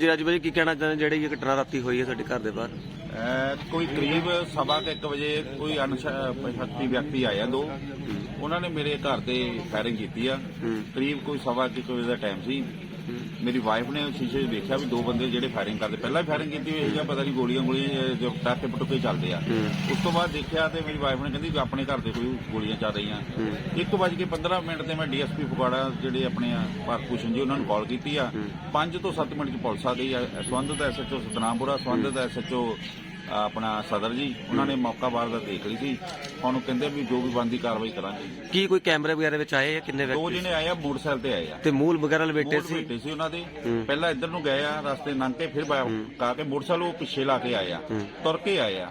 ਰਾਜੂ ਭਾਈ ਕੀ ਕਹਿਣਾ ਚਾਹੁੰਦੇ? ਜਿਹੜੀ ਇਹ ਘਟਨਾ ਰਾਤੀ ਹੋਈ ਹੈ ਸਾਡੇ ਘਰ ਦੇ ਬਾਹਰ? ਅਹ ਕੋਈ ਕਰੀਬ ਸਵਾ ਕੁ ਇੱਕ ਵਜੇ ਕੋਈ ਅਣਸ਼ਕਤੀ ਵਿਅਕਤੀ ਆਇਆ ਦੋ। ਉਹਨਾਂ ਨੇ ਮੇਰੇ ਘਰ ਤੇ ਫਾਇਰਿੰਗ ਕੀਤੀ ਆ। ਹੂੰ। ਕਰੀਬ ਕੋਈ ਸਵਾ ਕੁ ਇੱਕ ਵਜੇ ਦਾ ਟਾਈਮ ਸੀ। ਮੇਰੀ ਵਾਈਫ ਨੇ ਸ਼ੀਸ਼ੇ 'ਚ ਦੇਖਿਆ ਵੀ ਦੋ ਬੰਦੇ ਜਿਹੜੇ ਫਾਇਰਿੰਗ ਕਰਦੇ। ਪਹਿਲਾਂ ਵੀ ਫਾਇਰਿੰਗ ਕੀਤੀ ਹੋਈ ਜਾਂ ਪਤਾ ਨਹੀਂ ਗੋਲੀਆਂ ਗੋਲੀਆਂ ਜੋ ਟਾਕੇ ਪਟੁਕੇ ਚੱਲਦੇ ਆ। ਹੂੰ। ਉਸ ਤੋਂ ਬਾਅਦ ਦੇਖਿਆ ਤੇ ਮੇਰੀ ਵਾਈਫ ਨੇ ਕਹਿੰਦੀ ਵੀ ਆਪਣੇ ਘਰ ਦੇ ਕੋਈ ਗੋਲੀਆਂ ਚੱਲ ਰਹੀਆਂ। ਹੂੰ। ਇੱਕ ਵੱਜ ਕੇ 15 ਮਿੰਟ ਤੇ ਮੈਂ ਡੀਐਸਪੀ ਫਗਵਾੜਾ ਜਿਹੜੇ ਆਪਣੇ ਆ ਭਾਰਤ ਭੂਸ਼ਣ ਜੀ ਉਹਨਾਂ ਨੂੰ ਕਾਲ ਕੀਤੀ ਆ। 5 ਤੋਂ 7 ਮਿੰਟ ਚ ਪੁਲਿਸ ਆ ਗਈ ਆ। ਸੰਬੰਧਿਤ ਐਸਐਚਓ ਸਤਨਾਮਪੁਰਾ ਸੰਬੰਧਿਤ ਐਸਐਚਓ ਆਪਣਾ ਸਦਰ ਜੀ ਉਹਨਾਂ ਨੇ ਮੌਕਾ ਬਾਰ ਦਾ ਦੇਖ ਲਈ ਸੀ। ਉਹਨੂੰ ਕਹਿੰਦੇ ਵੀ ਜੋ ਵੀ ਬੰਦੀ ਕਾਰਵਾਈ ਕਰਾਂਗੇ। ਕੀ ਕੋਈ ਕੈਮਰੇ ਵਗੈਰਾ ਵਿੱਚ ਆਏ ਆ ਕਿੰਨੇ ਦੋ ਵਿਅਕਤੀ ਜਿਹਨੇ ਆਏ ਆ ਮੋਟਰਸਾਈਕਲ ਤੇ ਆਏ ਆ। ਤੇ ਮੂਲ ਵਗੈਰਾ ਲਪੇਟੇ ਸੀ? ਬੈਠੇ ਸੀ ਉਹਨਾਂ ਦੇ। ਪਹਿਲਾਂ ਇੱਧਰ ਨੂੰ ਗਏ ਆ ਰਸਤੇ ਲੰਘ ਕੇ ਫਿਰ ਬਾ- ਕਾ ਕੇ ਮੋਟਰਸਾਈਕਲ ਉਹ ਪਿੱਛੇ ਲਾ ਕੇ ਆਏ ਆ। ਤੁਰ ਕੇ ਆਏ ਆ।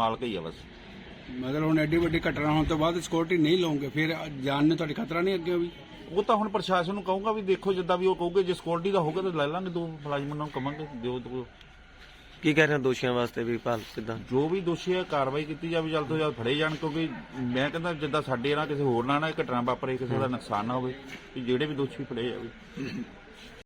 ਮਾਲਕ ਹੀ ਆ ਬਸ। ਮਗਰ ਹੁਣ ਐਡੀ ਵੱਡੀ ਘਟਨਾ ਹੋਣ ਤੋਂ ਬਾਅਦ ਸਿਕਿਉਰਿਟੀ ਨਹੀਂ ਲਓਗੇ ਫਿਰ ਜਾਨ ਨੂੰ ਤੁਹਾਡੀ ਖਤਰਾ ਨਹੀਂ ਅੱਗੇ ਵੀ? ਉਹ ਤਾਂ ਹੁਣ ਪ੍ਰਸ਼ਾਸਨ ਨੂੰ ਕਹੂੰਗਾ ਵੀ ਦੇਖੋ ਜਿੱਦਾਂ ਵੀ ਉਹ ਕਹੂਗੇ ਜੇ ਸਕਿਉਰਟੀ ਦਾ ਹੋਊਗਾ ਤਾਂ ਲੈ ਲਾਂਗੇ ਦੋ ਮੁਲਾਜ਼ਮਾਂ ਨੂੰ ਕਵਾਂਗੇ ਦਿਓ ਦਿਓ। ਕੀ ਕਹਿ ਰਹੇ ਹੋ ਦੋਸ਼ੀਆਂ ਵਾਸਤੇ ਵੀ ਭਾਲ ਕਿਦਾਂ? ਜੋ ਵੀ ਦੋਸ਼ੀ ਹੈ ਕਾਰਵਾਈ ਕੀਤੀ ਜਾਵੇ ਜਲਦ ਤੋਂ ਜਲਦ ਫੜੇ ਜਾਣ ਕਿਉਂਕਿ ਮੈਂ ਕਹਿੰਦਾ ਜਿੱਦਾਂ ਸਾਡੇ ਨਾਲ ਕਿਸੇ ਹੋਰ ਨਾਲ ਨਾ ਇਹ ਘਟਨਾ ਵਾਪਰੇ ਕਿਸੇ ਦਾ ਨੁਕਸਾਨ ਨਾ ਹੋਵੇ ਕਿ ਜਿਹੜੇ ਵੀ ਦੋਸ਼ੀ ਫੜੇ ਜਾਵੇ